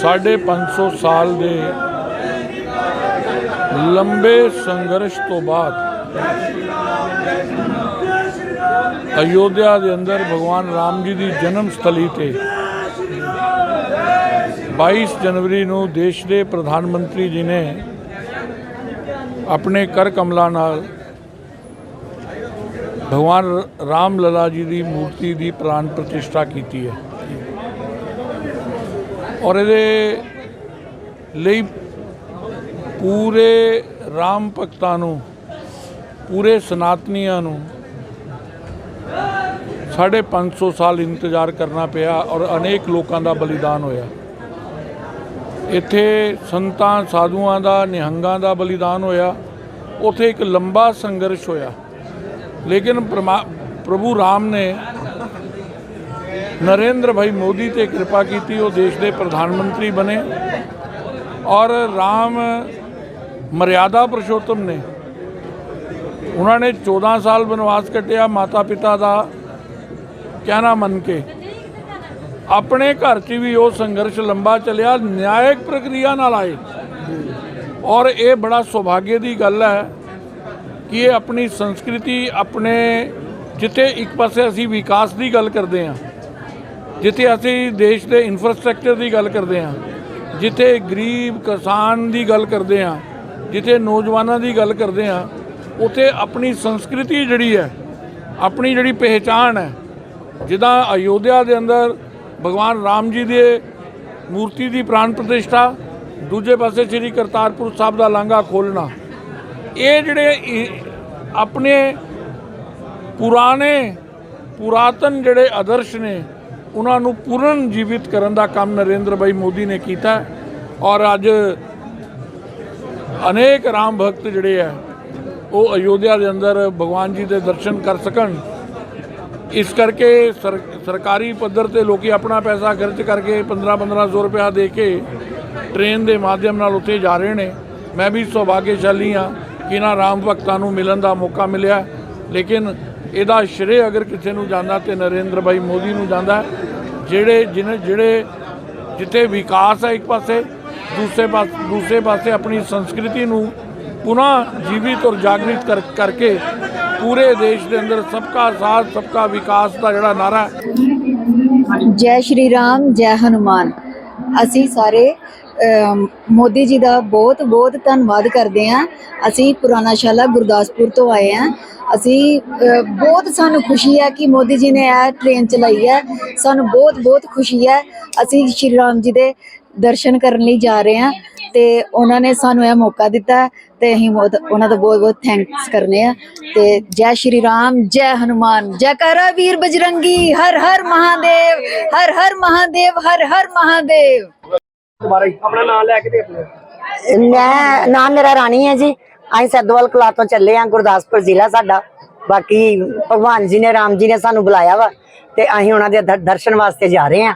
ਸਾਢੇ 500 ਸਾਲ ਦੇ ਲੰਬੇ ਸੰਘਰਸ਼ ਤੋਂ ਬਾਅਦ ਅਯੋਧਿਆ ਦੇ ਅੰਦਰ ਭਗਵਾਨ ਰਾਮ ਜੀ ਦੀ ਜਨਮ ਸਥਲੀ ਤੇ 22 ਜਨਵਰੀ ਨੂੰ ਦੇਸ਼ ਦੇ ਪ੍ਰਧਾਨ ਮੰਤਰੀ ਜੀ ਨੇ ਆਪਣੇ ਕਰ ਕਮਲਾ ਨਾਲ ਭਗਵਾਨ ਰਾਮ ਲਲਾ ਜੀ ਦੀ ਮੂਰਤੀ ਦੀ ਪ੍ਰਾਨ ਪ੍ਰਤਿਸ਼ਠਾ ਕੀਤੀ ਹੈ। ਔਰ ਇਹਦੇ ਲਈ ਪੂਰੇ ਰਾਮ ਭਗਤਾਂ ਨੂੰ, ਪੂਰੇ ਸਨਾਤਨੀਆਂ ਨੂੰ ਸਾਢੇ 500 ਸਾਲ ਇੰਤਜ਼ਾਰ ਕਰਨਾ ਪਿਆ ਔਰ ਅਨੇਕ ਲੋਕਾਂ ਦਾ ਬਲੀਦਾਨ ਹੋਇਆ। ਇੱਥੇ ਸੰਤਾਂ, ਸਾਧੂਆਂ ਦਾ, ਨਿਹੰਗਾਂ ਦਾ ਬਲੀਦਾਨ ਹੋਇਆ। ਉੱਥੇ ਇੱਕ ਲੰਬਾ ਸੰਘਰਸ਼ ਹੋਇਆ। ਲੇਕਿਨ ਪਰਮਾ- ਪ੍ਰਭੂ ਰਾਮ ਨੇ ਨਰਿੰਦਰ ਭਾਈ ਮੋਦੀ ਤੇ ਕਿਰਪਾ ਕੀਤੀ, ਉਹ ਦੇਸ਼ ਦੇ ਪ੍ਰਧਾਨ ਮੰਤਰੀ ਬਣੇ ਔਰ ਰਾਮ ਮਰਿਆਦਾ ਪੁਰਸ਼ੋਤਮ ਨੇ। ਉਹਨਾਂ ਨੇ 14 ਸਾਲ ਬਨਵਾਸ ਕੱਟਿਆ ਮਾਤਾ ਪਿਤਾ ਦਾ ਕਹਿਣਾ ਮੰਨ ਕੇ, ਆਪਣੇ ਘਰ 'ਚ ਵੀ ਉਹ ਸੰਘਰਸ਼ ਲੰਬਾ ਚੱਲਿਆ, ਨਿਆਇਕ ਪ੍ਰਕਿਰਿਆ ਨਾਲ ਆਏ। ਔਰ ਇਹ ਬੜਾ ਸੁਭਾਗੇ ਦੀ ਗੱਲ ਹੈ ਕਿ ਇਹ ਆਪਣੀ ਸੰਸਕ੍ਰਿਤੀ, ਆਪਣੇ ਜਿੱਥੇ ਇੱਕ ਪਾਸੇ ਅਸੀਂ ਵਿਕਾਸ ਦੀ ਗੱਲ ਕਰਦੇ ਹਾਂ, ਜਿੱਥੇ ਅਸੀਂ ਦੇਸ਼ ਦੇ ਇਨਫਰਾਸਟ੍ਰਕਚਰ ਦੀ ਗੱਲ ਕਰਦੇ ਹਾਂ, ਜਿੱਥੇ ਗਰੀਬ ਕਿਸਾਨ ਦੀ ਗੱਲ ਕਰਦੇ ਹਾਂ, ਜਿੱਥੇ ਨੌਜਵਾਨਾਂ ਦੀ ਗੱਲ ਕਰਦੇ ਹਾਂ, ਉੱਥੇ ਆਪਣੀ ਸੰਸਕ੍ਰਿਤੀ ਜਿਹੜੀ ਹੈ, ਆਪਣੀ ਜਿਹੜੀ ਪਹਿਚਾਣ ਹੈ ਜਿੱਦਾਂ ਅਯੋਧਿਆ ਦੇ ਅੰਦਰ ਭਗਵਾਨ ਰਾਮ ਜੀ ਦੇ ਮੂਰਤੀ ਦੀ ਪ੍ਰਾਣ ਪ੍ਰਤਿਸ਼ਠਾ, ਦੂਜੇ ਪਾਸੇ ਸ੍ਰੀ ਕਰਤਾਰਪੁਰ ਸਾਹਿਬ ਦਾ ਲਾਂਘਾ ਖੋਲਣਾ ਇਹ ਜਿਹੜੇ ਆਪਣੇ ਪੁਰਾਣੇ, ਪੁਰਾਤਨ ਜਿਹੜੇ ਆਦਰਸ਼ ਨੇ, ਉਹਨਾਂ ਨੂੰ ਪੂਰਨ ਜੀਵਿਤ ਕਰਨ ਦਾ ਕੰਮ ਨਰਿੰਦਰ ਭਾਈ ਮੋਦੀ ਨੇ ਕੀਤਾ ਔਰ ਅੱਜ ਅਨੇਕ ਰਾਮ ਭਗਤ ਜਿਹੜੇ ਆ ਉਹ ਅਯੋਧਿਆ ਦੇ ਅੰਦਰ ਭਗਵਾਨ ਜੀ ਦੇ ਦਰਸ਼ਨ ਕਰ ਸਕਣ। ਇਸ ਕਰਕੇ ਸਰਕਾਰੀ ਪੱਧਰ ਤੇ ਲੋਕੀ ਆਪਣਾ ਪੈਸਾ ਖਰਚ ਕਰਕੇ 15-1500 ਰੁਪਇਆ ਦੇ ਕੇ ਟ੍ਰੇਨ ਦੇ ਮਾਧਿਅਮ ਨਾਲ ਉੱਥੇ ਜਾ ਰਹੇ ਨੇ। ਮੈਂ ਵੀ ਸੁਭਾਗਿਆਸ਼ਾਲੀ ਹਾਂ ਕਿ ਇਹਨਾਂ ਰਾਮ ਭਗਤਾਂ ਨੂੰ ਮਿਲਣ ਦਾ ਮੌਕਾ ਮਿਲਿਆ। ਲੇਕਿਨ ਇਹਦਾ ਸ਼੍ਰੇ ਅਗਰ ਕਿਸੇ ਨੂੰ ਜਾਂਦਾ ਤੇ ਨਰਿੰਦਰ ਭਾਈ ਮੋਦੀ ਨੂੰ ਜਾਂਦਾ, ਜਿਹੜੇ, ਜਿਹਨੇ, ਜਿਹੜੇ ਜਿੱਥੇ ਵਿਕਾਸ ਹੈ ਇੱਕ ਪਾਸੇ, ਦੂਸਰੇ ਪਾਸੇ ਦੂਸਰੇ ਪਾਸੇ ਆਪਣੀ ਸੰਸਕ੍ਰਿਤੀ ਨੂੰ ਪੁਨः ਜੀਵਿਤ ਔਰ ਜਾਗਰਿਤ ਕਰ, ਕਰਕੇ ਪੂਰੇ ਦੇਸ਼ ਦੇ ਅੰਦਰ ਸਬਕਾ ਸਾਥ, ਸਬਕਾ ਵਿਕਾਸ ਦਾ ਜਿਹੜਾ ਨਾਰਾ ਜੈ ਸ਼੍ਰੀ ਰਾਮ, ਜੈ ਹਨੂਮਾਨ। ਅਸੀਂ ਸਾਰੇ ਮੋਦੀ ਜੀ ਦਾ ਬਹੁਤ ਬਹੁਤ ਧੰਨਵਾਦ ਕਰਦੇ ਹਾਂ। ਅਸੀਂ ਪੁਰਾਣਾ ਸ਼ਾਲਾ ਗੁਰਦਾਸਪੁਰ ਤੋਂ ਆਏ ਹਾਂ। ਅਸੀਂ ਬਹੁਤ ਸਾਨੂੰ ਖੁਸ਼ੀ ਹੈ ਕਿ ਮੋਦੀ ਜੀ ਨੇ ਇਹ ਟ੍ਰੇਨ ਚਲਾਈ ਹੈ। ਸਾਨੂੰ ਬਹੁਤ ਬਹੁਤ ਖੁਸ਼ੀ ਹੈ। ਅਸੀਂ ਸ਼੍ਰੀ ਰਾਮ ਜੀ ਦੇ ਦਰਸ਼ਨ ਕਰਨ ਲਈ ਜਾ ਰਹੇ ਹਾਂ ਤੇ ਉਹਨਾਂ ਨੇ ਸਾਨੂੰ ਇਹ ਮੌਕਾ ਦਿੱਤਾ ਤੇ ਅਸੀਂ ਬਹੁਤ ਉਹਨਾਂ ਦਾ ਬਹੁਤ ਬਹੁਤ ਥੈਂਕਸ ਕਰਨੇ ਆ ਤੇ ਜੈ ਸ਼੍ਰੀ ਰਾਮ ਜੈ ਹਨੂਮਾਨ ਜੈ ਕਰਾ ਵੀਰ ਬਜਰੰਗੀ ਹਰ ਹਰ ਮਹਾਦੇਵ ਹਰ ਹਰ ਮਹਾਦੇਵ ਹਰ ਹਰ ਮਹਾਦੇਵ। ਦੁਬਾਰਾ ਆਪਣਾ ਨਾਮ ਲੈ ਕੇ ਦੇ ਆਪਣੇ। ਮੈਂ ਨਾਮ ਮੇਰਾ ਰਾਣੀ ਹੈ ਜੀ। ਅਸੀਂ ਸੈਦੋਵਾਲ ਕਲਾ ਤੋਂ ਚੱਲੇ ਆ ਗੁਰਦਾਸਪੁਰ ਜ਼ਿਲ੍ਹਾ ਸਾਡਾ। ਬਾਕੀ ਭਗਵਾਨ ਜੀ ਨੇ ਰਾਮ ਜੀ ਨੇ ਸਾਨੂੰ ਬੁਲਾਇਆ ਵਾ ਤੇ ਅਸੀਂ ਉਹਨਾਂ ਦੇ ਦਰ- ਦਰਸ਼ਨ ਵਾਸਤੇ ਜਾ ਰਹੇ ਆ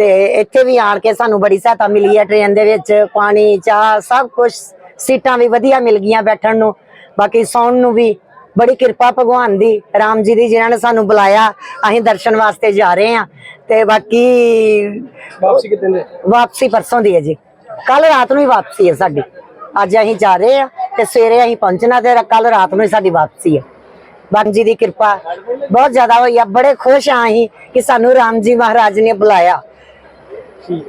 ਤੇ ਇੱਥੇ ਵੀ ਆਣ ਕੇ ਸਾਨੂੰ ਬੜੀ ਸਹਾਇਤਾ ਮਿਲੀ ਹੈ ਟ੍ਰੇਨ ਦੇ ਵਿੱਚ ਪਾਣੀ ਚਾਹ ਸਭ ਕੁਝ ਸੀਟਾਂ ਵੀ ਵਧੀਆ ਮਿਲ ਗਈਆਂ ਬੈਠਣ ਨੂੰ। ਬਾਕੀ ਸੌਣ ਨੂੰ ਵੀ ਬੜੀ ਕਿਰਪਾ ਭਗਵਾਨ ਦੀ ਰਾਮ ਜੀ ਦੀ ਜਿਨ੍ਹਾਂ ਨੇ ਸਾਨੂੰ ਬੁਲਾਇਆ। ਅਸੀਂ ਦਰਸ਼ਨ ਵਾਸਤੇ ਜਾ ਰਹੇ ਆ ਤੇ ਬਾਕੀ ਵਾਪਸੀ ਕਿਤੇ ਦੇ ਵਾਪਸੀ ਪਰਸੋਂ ਦੀ ਹੈ ਜੀ। ਕੱਲ ਰਾਤ ਨੂੰ ਹੀ ਵਾਪਸੀ ਹੈ ਸਾਡੀ। ਅੱਜ ਅਸੀਂ ਜਾ ਰਹੇ ਆ ਤੇ ਸਵੇਰੇ ਅਸੀਂ ਪਹੁੰਚਣਾ ਤੇ ਕੱਲ ਰਾਤ ਨੂੰ ਹੀ ਸਾਡੀ ਵਾਪਸੀ ਹੈ। ਬਾਬਾ ਜੀ ਦੀ ਕਿਰਪਾ ਬਹੁਤ ਜ਼ਿਆਦਾ ਹੋਈ ਆ। ਬੜੇ ਖੁਸ਼ ਆ ਅਸੀਂ ਕਿ ਸਾਨੂੰ ਰਾਮ ਜੀ ਮਹਾਰਾਜ ਨੇ ਬੁਲਾਇਆ। Sí.